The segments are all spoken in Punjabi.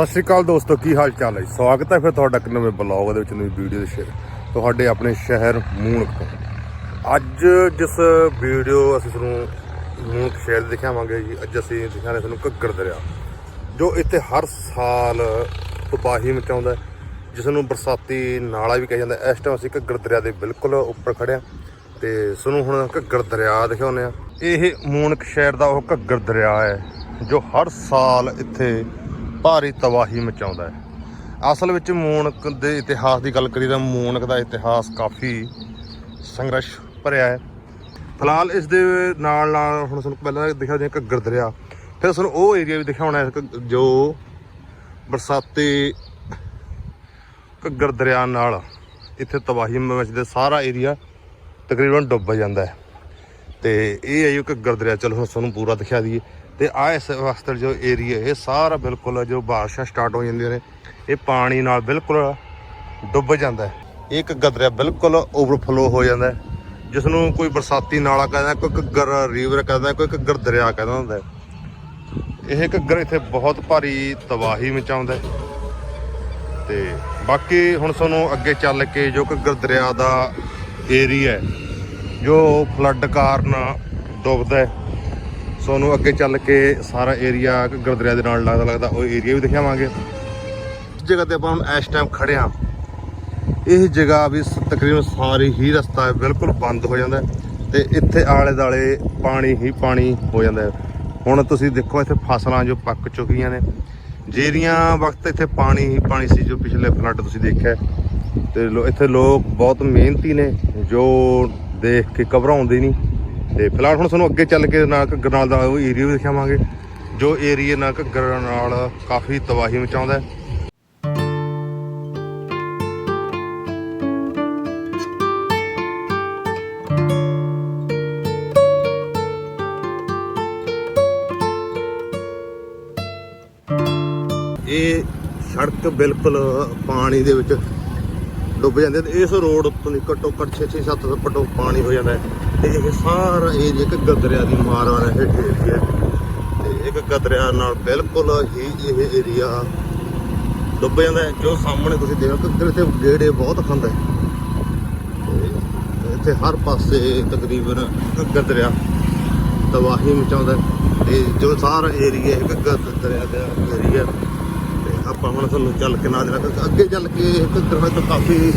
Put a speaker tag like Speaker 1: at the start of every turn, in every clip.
Speaker 1: ਸਤਿ ਸ਼੍ਰੀ ਅਕਾਲ ਦੋਸਤੋ, ਕੀ ਹਾਲ ਚਾਲ ਹੈ? ਸਵਾਗਤ ਹੈ ਫਿਰ ਤੁਹਾਡਾ ਇੱਕ ਨਵੇਂ ਬਲੌਗ ਦੇ ਵਿੱਚ, ਨਵੀਂ ਵੀਡੀਓ ਦੇ ਸ਼ੇਅਰ ਤੁਹਾਡੇ ਆਪਣੇ ਸ਼ਹਿਰ ਮੂਣਕ ਤੋਂ। ਅੱਜ ਜਿਸ ਵੀਡੀਓ ਅਸੀਂ ਤੁਹਾਨੂੰ ਮੂਣਕ ਸ਼ਹਿਰ ਦਿਖਾਵਾਂਗੇ ਜੀ, ਅੱਜ ਅਸੀਂ ਦਿਖਾਣੇ ਤੁਹਾਨੂੰ ਘੱਗਰ ਦਰਿਆ, ਜੋ ਇੱਥੇ ਹਰ ਸਾਲ ਤਬਾਹੀ ਮਚਾਉਂਦਾ ਜਿਸ ਨੂੰ ਬਰਸਾਤੀ ਨਾਲਾ ਵੀ ਕਿਹਾ ਜਾਂਦਾ ਇਸ ਟਾਈਮ ਅਸੀਂ ਘੱਗਰ ਦਰਿਆ ਦੇ ਬਿਲਕੁਲ ਉੱਪਰ ਖੜੇ ਹਾਂ ਤੇ ਤੁਹਾਨੂੰ ਹੁਣ ਘੱਗਰ ਦਰਿਆ ਦਿਖਾਉਂਦੇ ਆ ਇਹ ਮੂਣਕ ਸ਼ਹਿਰ ਦਾ ਉਹ ਘੱਗਰ ਦਰਿਆ ਹੈ, ਜੋ ਹਰ ਸਾਲ ਇੱਥੇ ਭਾਰੀ ਤਬਾਹੀ ਮਚਾਉਂਦਾ ਹੈ। ਅਸਲ ਵਿੱਚ ਮੂਣਕ ਦੇ ਇਤਿਹਾਸ ਦੀ ਗੱਲ ਕਰੀ ਤਾਂ ਮੂਣਕ ਦਾ ਇਤਿਹਾਸ ਕਾਫੀ ਸੰਘਰਸ਼ ਭਰਿਆ ਹੈ। ਫਿਲਹਾਲ ਇਸ ਦੇ ਨਾਲ ਨਾਲ ਹੁਣ ਤੁਹਾਨੂੰ ਪਹਿਲਾਂ ਦਿਖਾ ਦਿਆਂ ਘੱਗਰ ਦਰਿਆ ਫਿਰ ਤੁਹਾਨੂੰ ਉਹ ਏਰੀਆ ਵੀ ਦਿਖਾਉਣਾ ਹੈ ਜੋ ਬਰਸਾਤੀ ਘੱਗਰ ਦਰਿਆ ਨਾਲ ਇੱਥੇ ਤਬਾਹੀ ਮਚਦੇ ਸਾਰਾ ਏਰੀਆ ਤਕਰੀਬਨ ਡੁੱਬ ਜਾਂਦਾ ਹੈ। ਤੇ ਇਹ ਹੈ ਜੀ ਘੱਗਰ ਦਰਿਆ ਚਲੋ ਹੁਣ ਤੁਹਾਨੂੰ ਪੂਰਾ ਦਿਖਾ ਦਈਏ। ਤੇ ਆ ਇਸ ਵਾਸਤੇ ਜੋ ਏਰੀਆ ਇਹ ਸਾਰਾ ਬਿਲਕੁਲ ਜੋ ਬਾਰਿਸ਼ਾਂ ਸਟਾਰਟ ਹੋ ਜਾਂਦੀਆਂ ਨੇ, ਇਹ ਪਾਣੀ ਨਾਲ ਬਿਲਕੁਲ ਡੁੱਬ ਜਾਂਦਾ ਹੈ। ਇਹ ਘੱਗਰ ਦਰਿਆ ਬਿਲਕੁਲ ਓਵਰਫਲੋ ਹੋ ਜਾਂਦਾ ਜਿਸ ਨੂੰ ਕੋਈ ਬਰਸਾਤੀ ਨਾਲਾ ਕਹਿੰਦਾ, ਕੋਈ ਘੱਗਰ ਰੀਵਰ ਕਹਿੰਦਾ, ਕੋਈ ਘੱਗਰ ਦਰਿਆ ਕਹਿੰਦਾ ਹੁੰਦਾ ਇਹ ਘੱਗਰ ਇੱਥੇ ਬਹੁਤ ਭਾਰੀ ਤਬਾਹੀ ਮਚਾਉਂਦਾ ਹੈ। ਤੇ ਬਾਕੀ ਹੁਣ ਤੁਹਾਨੂੰ ਅੱਗੇ ਚੱਲ ਕੇ ਜੋ ਘੱਗਰ ਦਰਿਆ ਦਾ ਏਰੀਆ ਜੋ ਫਲੱਡ ਕਾਰਨ ਡੁੱਬਦਾ ਤੁਹਾਨੂੰ ਅੱਗੇ ਚੱਲ ਕੇ ਸਾਰਾ ਏਰੀਆ ਘੱਗਰ ਦੇ ਨਾਲ ਲੱਗਦਾ ਲੱਗਦਾ ਉਹ ਏਰੀਆ ਵੀ ਦਿਖਾਵਾਂਗੇ। ਇਸ ਜਗ੍ਹਾ ਤੇ ਆਪਾਂ ਹੁਣ ਇਸ ਟਾਈਮ ਖੜੇ ਹਾਂ। ਇਹ ਜਗ੍ਹਾ ਵੀ ਸ- ਤਕਰੀਬਨ ਸਾਰੀ ਹੀ ਰਸਤਾ ਬਿਲਕੁਲ ਬੰਦ ਹੋ ਜਾਂਦਾ ਹੈ ਤੇ ਇੱਥੇ ਆਲੇ ਦਾਲੇ ਪਾਣੀ ਹੀ ਪਾਣੀ ਹੋ ਜਾਂਦਾ ਹੁਣ ਤੁਸੀਂ ਦੇਖੋ ਇੱਥੇ ਫਸਲਾਂ ਜੋ ਪੱਕ ਚੁੱਕੀਆਂ ਨੇ, ਜਿਹੜੀਆਂ ਵਕਤ ਇੱਥੇ ਪਾਣੀ ਹੀ ਪਾਣੀ ਸੀ ਜੋ ਪਿਛਲੇ ਫਲੱਡ ਤੁਸੀਂ ਦੇਖਿਆ ਹੈ। ਤੇ ਲੋ- ਇੱਥੇ ਲੋਕ ਬਹੁਤ ਮਿਹਨਤੀ ਨੇ, ਜੋ ਦੇਖ ਕੇ ਘਬਰਾਉਂਦੇ ਨਹੀਂ। ਤੇ ਫਿਲਹਾਲ ਹੁਣ ਤੁਹਾਨੂੰ ਅੱਗੇ ਚੱਲ ਕੇ ਨਾਲ ਘੱਗਰ ਨਾਲ ਦਾ ਉਹ ਏਰੀਆ ਵੀ ਦਿਖਾਵਾਂਗੇ, ਜੋ ਏਰੀਆ ਨਾਲ ਘੱਗਰ ਨਾਲ ਕਾਫੀ ਤਬਾਹੀ ਮਚਾਉਂਦਾ ਹੈ। ਇਹ ਸੜਕ ਬਿਲਕੁਲ ਪਾਣੀ ਦੇ ਵਿੱਚ ਡੁੱਬ ਜਾਂਦੇ ਤੇ ਇਸ ਰੋਡ ਉੱਤੋਂ ਦੀ ਘੱਟੋ ਘੱਟ 6-6 7 ਫੁੱਟ ਪਾਣੀ ਹੋ ਜਾਂਦਾ ਹੈ। ਤੇ ਇਹ ਸਾਰਾ ਏਰੀਆ ਘੱਗਰ ਦਰਿਆ ਦੀ ਮਾਰ ਵਾਲਾ ਹੇਠ ਏਰੀਆ ਹੈ। ਤੇ ਇਹ ਘੱਗਰ ਦਰਿਆ ਨਾਲ ਬਿਲਕੁਲ ਹੀ ਇਹ ਏਰੀਆ ਡੁੱਬ ਜਾਂਦਾ ਹੈ, ਜੋ ਸਾਹਮਣੇ ਤੁਸੀਂ ਦੇਖੋ ਘੱਗਰ ਇੱਥੇ ਗੇੜੇ ਬਹੁਤ ਖਾਂਦਾ ਹੈ। ਇੱਥੇ ਹਰ ਪਾਸੇ ਤਕਰੀਬਨ ਘੱਗਰ ਦਰਿਆ ਤਬਾਹੀ ਮਚਾਉਂਦਾ ਹੈ। ਤੇ ਜੋ ਸਾਰਾ ਏਰੀਆ ਹੈ ਘੱਗਰ ਦਰਿਆ ਦਾ ਏਰੀਆ ਤੇ ਆਪਾਂ ਹੁਣ ਤੁਹਾਨੂੰ ਚੱਲ ਕੇ ਨਾਲ ਦੇਣਾ ਅੱਗੇ ਚੱਲ ਕੇ ਘੱਗਰ ਹੋਏ ਕਾਫੀ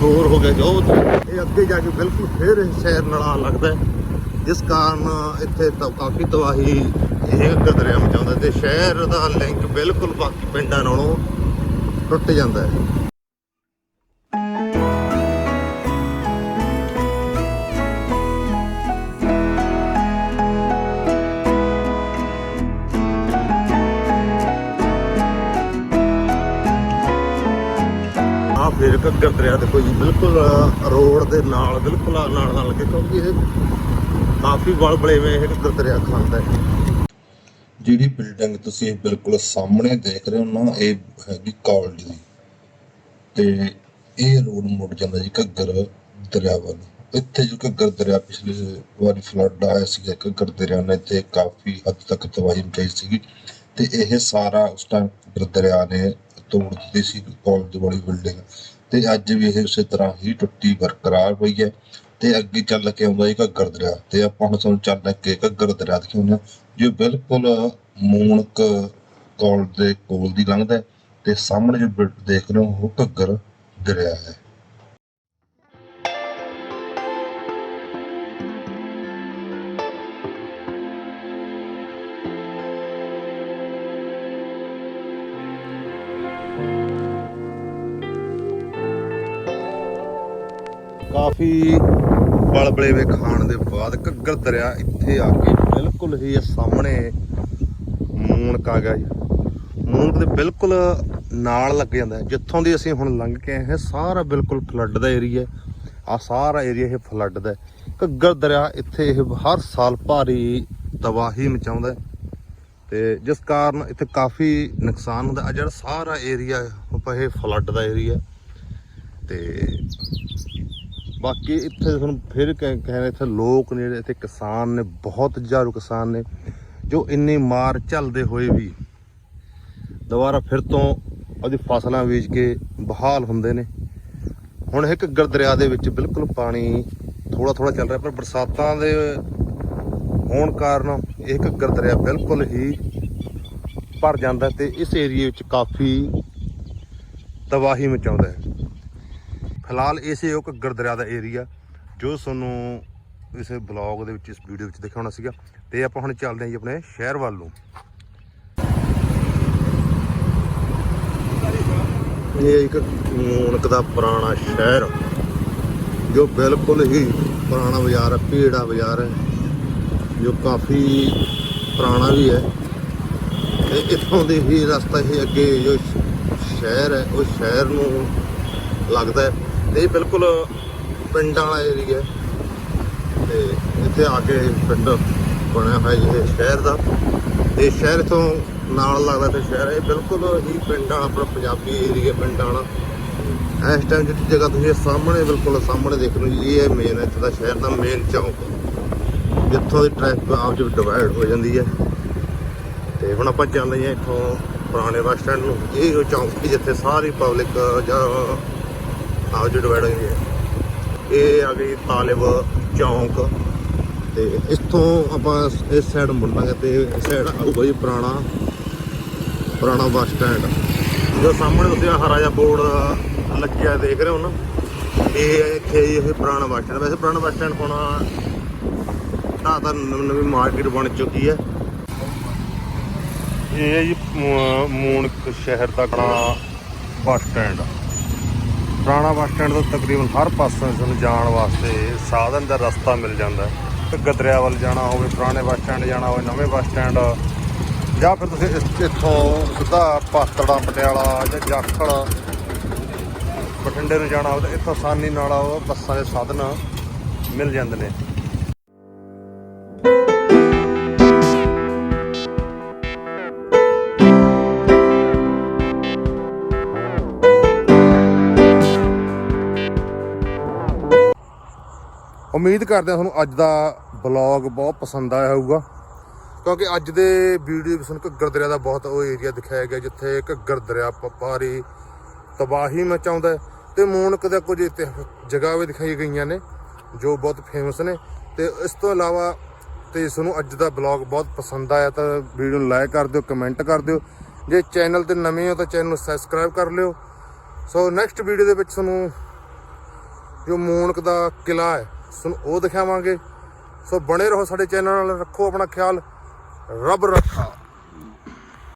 Speaker 1: ਦੂਰ ਹੋ ਗਿਆ ਜੋ ਇਹ ਅੱਗੇ ਜਾ ਕੇ ਬਿਲਕੁਲ ਫੇਰ ਇਹ ਸ਼ਹਿਰ ਨਾਲ ਆ ਲੱਗਦਾ ਜਿਸ ਕਾਰਨ ਇੱਥੇ ਤਾਂ ਕਾਫੀ ਤਬਾਹੀ, ਇਹ ਘੱਗਰ ਦਰਿਆ ਮਚਾਉਂਦਾ ਤੇ ਸ਼ਹਿਰ ਦਾ ਲਿੰਕ ਬਿਲਕੁਲ ਬਾਕੀ ਪਿੰਡਾਂ ਨਾਲੋਂ ਟੁੱਟ ਜਾਂਦਾ ਹੈ। ਆ ਘੱਗਰ ਦਰਿਆ ਦੇਖੋ ਜੀ, ਬਿਲਕੁਲ ਰੋਡ ਦੇ ਨਾਲ, ਬਿਲਕੁਲ ਨਾਲ ਨਾਲ ਲੱਗੇ ਕਿਉਂਕਿ ਇਹ ਕਾਫੀ ਵਲ ਬਲੇਵੇਂ ਇਹ ਘੱਗਰ ਦਰਿਆ ਖਾਂਦਾ ਹੈ।
Speaker 2: ਜਿਹੜੀ ਬਿਲਡਿੰਗ ਤੁਸੀਂ ਬਿਲਕੁਲ ਸਾਹਮਣੇ ਦੇਖ ਰਹੇ ਹੋ ਨਾ, ਇਹ ਹੈਗੀ ਕਾਲਜ ਦੀ। ਤੇ ਇਹ ਰੋਡ ਮੁੜ ਜਾਂਦਾ ਜੀ ਘੱਗਰ ਦਰਿਆ ਵੱਲ। ਇੱਥੇ ਜੋ ਘੱਗਰ ਦਰਿਆ ਪਿਛਲੇ ਵਾਰੀ ਫਲੱਡ ਆਇਆ ਸੀ ਘੱਗਰ ਦਰਿਆ ਨੇ ਤੇ ਕਾਫੀ ਹੱਦ ਤੱਕ ਤਬਾਹੀ ਮਚਾਈ ਸੀਗੀ। ਤੇ ਇਹ ਸਾਰਾ ਉਸ ਟਾਈਮ ਦਰਿਆ ਨੇ ਤੋੜ ਦਿੱਤੀ ਸੀ ਕਾਲਜ ਵਾਲੀ ਬਿਲਡਿੰਗ ਤੇ ਅੱਜ ਵੀ ਇਹ ਉਸੇ ਤਰ੍ਹਾਂ ਹੀ ਟੁੱਟੀ ਬਰਕਰਾਰ ਪਈ ਹੈ। ਤੇ ਅੱਗੇ ਚੱਲ ਕੇ ਆਉਂਦਾ ਜੀ ਘੱਗਰ ਦਰਿਆ। ਤੇ ਆਪਾਂ ਹੁਣ ਤੁਹਾਨੂੰ ਚੱਲ ਕੇ ਘੱਗਰ ਦਰਿਆ ਦਿਖਾਉਂਦੇ ਹਾਂ, ਜੋ ਬਿਲਕੁਲ ਮੂਣਕ ਕਾਲਜ ਦੇ ਕੋਲ ਦੀ ਲੰਘਦਾ ਹੈ। ਤੇ ਸਾਹਮਣੇ ਜੋ ਬਿਲਡ ਦੇਖ ਰਹੇ ਹੋ, ਉਹ ਘੱਗਰ ਦਰਿਆ ਹੈ।
Speaker 1: ਕਾਫੀ ਬਲਬਲੇ ਵੇ ਖਾਣ ਦੇ ਬਾਅਦ ਘੱਗਰ ਦਰਿਆ ਇੱਥੇ ਆ ਕੇ ਬਿਲਕੁਲ ਹੀ ਸਾਹਮਣੇ ਮੂਣਕ ਆ ਗਿਆ ਜੀ। ਮੂਣਕ ਦੇ ਬਿਲਕੁਲ ਨਾਲ ਲੱਗ ਜਾਂਦਾ ਜਿੱਥੋਂ ਦੀ ਅਸੀਂ ਹੁਣ ਲੰਘ ਕੇ ਆਏ ਹਾਂ, ਸਾਰਾ ਬਿਲਕੁਲ ਫਲੱਡ ਦਾ ਏਰੀਆ ਆ ਸਾਰਾ ਏਰੀਆ ਇਹ ਫਲੱਡ ਦਾ ਘੱਗਰ ਦਰਿਆ ਇੱਥੇ ਇਹ ਹਰ ਸਾਲ ਭਾਰੀ ਤਬਾਹੀ ਮਚਾਉਂਦਾ ਹੈ। ਤੇ ਜਿਸ ਕਾਰਨ ਇੱਥੇ ਕਾਫੀ ਨੁਕਸਾਨ ਹੁੰਦਾ ਆ ਜਿਹੜਾ ਸਾਰਾ ਏਰੀਆ ਇਹ ਫਲੱਡ ਦਾ ਏਰੀਆ ਤੇ ਬਾਕੀ ਇੱਥੇ ਤੁਹਾਨੂੰ ਫਿਰ ਕਹਿ ਕਹਿ ਰਹੇ ਇੱਥੇ ਲੋਕ ਨੇ ਜਿਹੜੇ ਇੱਥੇ ਕਿਸਾਨ ਨੇ, ਬਹੁਤ ਜਾਰੂ ਕਿਸਾਨ ਨੇ, ਜੋ ਇੰਨੀ ਮਾਰ ਝੱਲਦੇ ਹੋਏ ਵੀ ਦੁਬਾਰਾ ਫਿਰ ਤੋਂ ਉਹਦੀ ਫਸਲਾਂ ਬੀਜ ਕੇ ਬਹਾਲ ਹੁੰਦੇ ਨੇ। ਹੁਣ ਇੱਕ ਘੱਗਰ ਦਰਿਆ ਦੇ ਵਿੱਚ ਬਿਲਕੁਲ ਪਾਣੀ ਥੋੜਾ ਥੋੜਾ ਚੱਲ ਰਿਹਾ, ਪਰ ਬਰਸਾਤਾਂ ਦੇ ਹੋਣ ਕਾਰਨ ਇਹ ਘੱਗਰ ਦਰਿਆ ਬਿਲਕੁਲ ਹੀ ਭਰ ਜਾਂਦਾ ਹੈ ਤੇ ਇਸ ਏਰੀਏ ਵਿੱਚ ਕਾਫੀ ਤਬਾਹੀ ਮਚਾਉਂਦਾ ਹੈ। ਫਿਲਹਾਲ ਇਸੇ ਉਹ ਘੱਗਰ ਦਰਿਆ ਦਾ ਏਰੀਆ ਜੋ ਤੁਹਾਨੂੰ ਇਸ ਬਲੌਗ ਦੇ ਵਿੱਚ, ਇਸ ਵੀਡੀਓ ਵਿੱਚ ਦਿਖਾਉਣਾ ਸੀਗਾ। ਤੇ ਆਪਾਂ ਹੁਣ ਚੱਲਦੇ ਹਾਂ ਜੀ ਆਪਣੇ ਸ਼ਹਿਰ ਵੱਲ ਨੂੰ। ਇਹ ਇੱਕ ਮੂਨਕ ਦਾ ਪੁਰਾਣਾ ਸ਼ਹਿਰ, ਜੋ ਬਿਲਕੁਲ ਹੀ ਪੁਰਾਣਾ ਬਾਜ਼ਾਰ ਹੈ, ਭੀੜਾ ਬਾਜ਼ਾਰ ਹੈ, ਜੋ ਕਾਫੀ ਪੁਰਾਣਾ ਵੀ ਹੈ। ਤੇ ਇੱਥੋਂ ਦੇ ਹੀ ਰਸਤਾ ਹੀ ਅੱਗੇ ਜੋ ਸ਼ਹਿਰ ਹੈ, ਉਹ ਸ਼ਹਿਰ ਨੂੰ ਲੱਗਦਾ ਹੈ। ਇਹ ਬਿਲਕੁਲ ਪਿੰਡਾਂ ਵਾਲਾ ਏਰੀਆ ਤੇ ਇੱਥੇ ਆ ਕੇ ਪਿੰਡ ਬਣਿਆ ਹੋਇਆ ਜੀ ਸ਼ਹਿਰ ਦਾ। ਇਹ ਸ਼ਹਿਰ ਤੋਂ ਨਾਲ ਲੱਗਦਾ ਤੇ ਸ਼ਹਿਰ। ਇਹ ਬਿਲਕੁਲ ਹੀ ਪਿੰਡ ਵਾਲਾ ਆਪਣਾ ਪੰਜਾਬੀ ਏਰੀਆ ਪਿੰਡ ਵਾਲਾ। ਇਸ ਟਾਈਮ ਜਿਹੜੀ ਜਗ੍ਹਾ ਤੁਸੀਂ ਸਾਹਮਣੇ ਬਿਲਕੁਲ ਸਾਹਮਣੇ ਦੇਖ ਲਓ ਜੀ, ਇਹ ਮੇਨ ਇੱਥੇ ਦਾ ਸ਼ਹਿਰ ਦਾ ਮੇਨ ਚੌਂਕ। ਜਿੱਥੋਂ ਦੀ ਟ੍ਰੈਫਿਕ ਆਪ ਜੀ ਡਿਵਾਈਡ ਹੋ ਜਾਂਦੀ ਹੈ। ਤੇ ਹੁਣ ਆਪਾਂ ਚੱਲ ਹਾਂ ਇੱਥੋਂ ਪੁਰਾਣੇ ਬੱਸ ਸਟੈਂਡ ਨੂੰ। ਇਹ ਉਹ ਚੌਂਕ ਸੀ ਜਿੱਥੇ ਸਾਰੀ ਪਬਲਿਕ ਜਾਂ ਆਪ ਚ ਡਿਵਾਈਡ ਹੋਈ ਹੈ, ਇਹ ਆ ਗਈ ਤਾਲਿਬ ਚੌਂਕ ਤੇ ਇੱਥੋਂ ਆਪਾਂ ਇਸ ਸਾਈਡ ਮੁੜਾਂਗੇ ਤੇ ਇਸ ਸਾਈਡ ਆਊਗਾ ਜੀ ਪੁਰਾਣਾ ਪੁਰਾਣਾ ਬੱਸ ਸਟੈਂਡ ਜੋ ਸਾਹਮਣੇ ਤੁਸੀਂ ਆਹ ਹਰਾ ਜਿਹਾ ਬੋਰਡ ਲੱਗਿਆ ਦੇਖ ਰਹੇ ਹੋ ਨਾ, ਇਹ ਹੈ ਇੱਥੇ ਜੀ, ਇਹ ਪੁਰਾਣਾ ਬੱਸ ਸਟੈਂਡ ਵੈਸੇ ਪੁਰਾਣਾ ਬੱਸ ਸਟੈਂਡ ਕੋਣਾ ਨਾ ਤਾਂ ਨਵੀਂ ਨਵੀਂ ਮਾਰਕੀਟ ਬਣ ਚੁੱਕੀ ਹੈ। ਇਹ ਹੈ ਜੀ ਮੂ- ਮੂਨਕ ਸ਼ਹਿਰ ਦਾ ਪੁਰਾਣਾ ਬੱਸ ਸਟੈਂਡ ਪੁਰਾਣਾ ਬੱਸ ਸਟੈਂਡ ਤੋਂ ਤਕਰੀਬਨ ਹਰ ਪਾਸੇ ਤੁਹਾਨੂੰ ਜਾਣ ਵਾਸਤੇ ਸਾਧਨ ਦਾ ਰਸਤਾ ਮਿਲ ਜਾਂਦਾ ਹੈ। ਗਦਰਿਆ ਵੱਲ ਜਾਣਾ ਹੋਵੇ, ਪੁਰਾਣੇ ਬੱਸ ਸਟੈਂਡ ਜਾਣਾ ਹੋਵੇ, ਨਵੇਂ ਬੱਸ ਸਟੈਂਡ, ਜਾਂ ਫਿਰ ਤੁਸੀਂ ਇੱਥੋਂ ਸਿੱਧਾ ਪਾਤੜਾ, ਪਟਿਆਲਾ ਜਾਂ ਜਾਖੜ ਬਠਿੰਡੇ ਨੂੰ ਜਾਣਾ ਹੋਵੇ, ਤਾਂ ਇੱਥੋਂ ਆਸਾਨੀ ਨਾਲ ਬੱਸਾਂ ਦੇ ਸਾਧਨ ਮਿਲ ਜਾਂਦੇ ਨੇ। ਉਮੀਦ ਕਰਦੇ ਹਾਂ ਤੁਹਾਨੂੰ ਅੱਜ ਦਾ ਬਲੌਗ ਬਹੁਤ ਪਸੰਦ ਆਇਆ ਹੋਊਗਾ। ਕਿਉਂਕਿ ਅੱਜ ਦੇ ਵੀਡੀਓ ਵਿੱਚ ਸਾਨੂੰ ਘੱਗਰ ਦਰਿਆ ਦਾ ਬਹੁਤ ਉਹ ਏਰੀਆ ਦਿਖਾਇਆ ਗਿਆ, ਜਿੱਥੇ ਘੱਗਰ ਦਰਿਆ ਪਾਰੀ ਤਬਾਹੀ ਮਚਾਉਂਦਾ ਹੈ ਤੇ ਮੂਨਕ ਦਾ ਕੁਝ ਇੱਥੇ ਜਗ੍ਹਾ ਵੀ ਦਿਖਾਈ ਗਈਆਂ ਨੇ, ਜੋ ਬਹੁਤ ਫੇਮਸ ਨੇ। ਤੇ ਇਸ ਤੋਂ ਇਲਾਵਾ ਤੇ ਤੁਹਾਨੂੰ ਅੱਜ ਦਾ ਬਲੌਗ ਬਹੁਤ ਪਸੰਦ ਆਇਆ ਤਾਂ ਵੀਡੀਓ ਨੂੰ ਲਾਈਕ ਕਰ ਦਿਓ ਕਮੈਂਟ ਕਰ ਦਿਓ। ਜੇ ਚੈਨਲ ਤੇ ਨਵੇਂ ਹੋ ਤਾਂ ਚੈਨਲ ਨੂੰ ਸਬਸਕ੍ਰਾਈਬ ਕਰ ਲਿਓ। ਸੋ ਨੈਕਸਟ ਵੀਡੀਓ ਦੇ ਵਿੱਚ ਤੁਹਾਨੂੰ ਜੋ ਮੂਨਕ ਦਾ ਕਿਲਾ ਹੈ ਤੁਹਾਨੂੰ ਉਹ ਦਿਖਾਵਾਂਗੇ। ਸੋ ਬਣੇ ਰਹੋ ਸਾਡੇ ਚੈਨਲ ਨਾਲ ਰੱਖੋ ਆਪਣਾ ਖਿਆਲ ਰੱਬ ਰੱਖਾ।